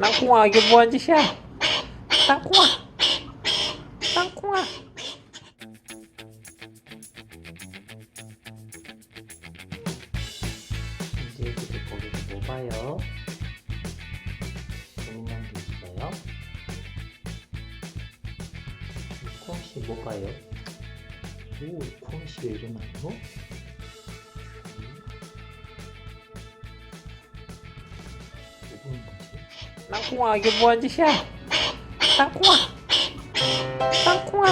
땅콩아 이게 뭐한 짓이야? 땅콩아, 땅콩아. 이제 애들이 거기서 뭐 봐요? 재밌는 게 있어요? 콩씨 뭐 봐요? 오, 콩씨 왜 이러나요? 땅콩아 이게 뭐한 짓이야? 땅콩아, 땅콩아.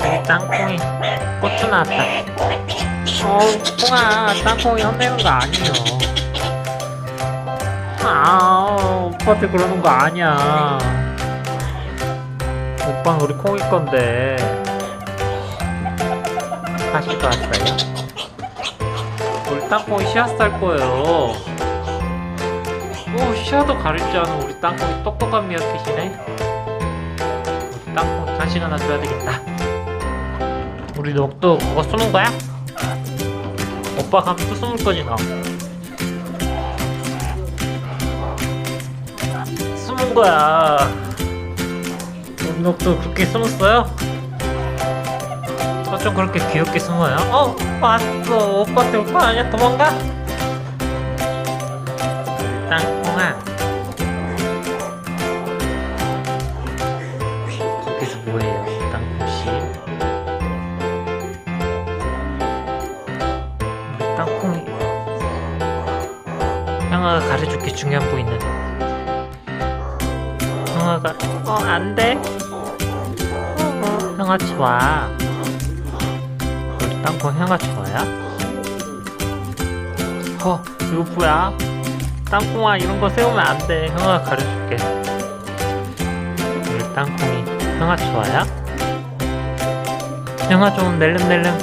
어, 땅콩이 고추 나왔다. 어, 콩아, 땅콩이 혼내는 거 아니요. 아, 오빠한테 그러는 거 아니야. 오빠는 우리 콩이 건데. 다시 또 왔어요. 우리 땅콩이 씨앗 살 거예요. 오, 씨앗도 가릴 줄 아는 우리 땅콩이 똑똑한 미역캣이네. 우리 땅콩 간식 하나 줘야 되겠다. 우리 녹도 그거 숨은 거야? 오빠 가면 또 숨을 거지 너. 숨은 거야. 녹도 그렇게 숨었어요? 어쩜 그렇게 귀엽게 숨어요? 어? 왔어. 오빠한테 올거 아니야? 도망가? 땅콩아. 거기서 뭐해요? 땅콩씨. 땅콩이. 형아가 가르쳐줄게 중요한 거 있는. 형아가, 어, 안 돼? 좋아. 우리 땅콩 좋아요? 어, 이거 뭐야? 땅콩아 이런 거 세우면 안 돼. 형아 가르쳐줄게. 우리 땅콩이 형아 좋아요? 형아 좀 낼름낼름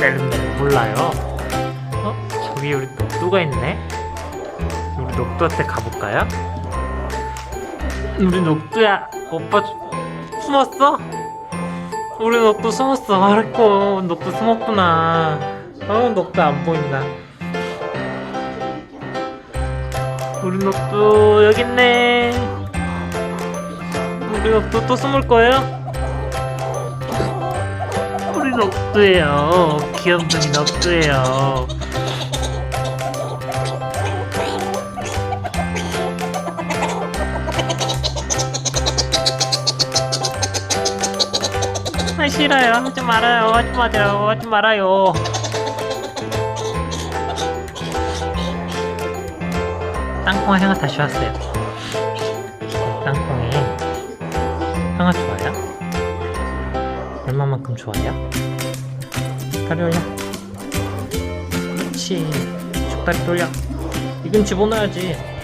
낼름낼름 몰라요. 어? 저기 우리 녹두가 있네. 우리 녹두한테 가볼까요? 우리 녹두야, 오빠 주- 숨었어? 우리 녹두 숨었어. 알았고, 녹두 숨었구나. 어, 녹두 안 보인다. 우리 녹두 여기 있네. 우리 녹두 또 숨을 거예요? 우리 녹두예요. 귀염둥이 녹두예요. 싫어요. 하지 말아요. 하지 마세요. 하지 말아요. 땅콩아 형아 다시 왔어요. 땅콩이 형아 좋아요? 얼마만큼 좋아요? 다리 올려. 그렇지. 쭉 다리 돌려. 이건 집어넣어야지.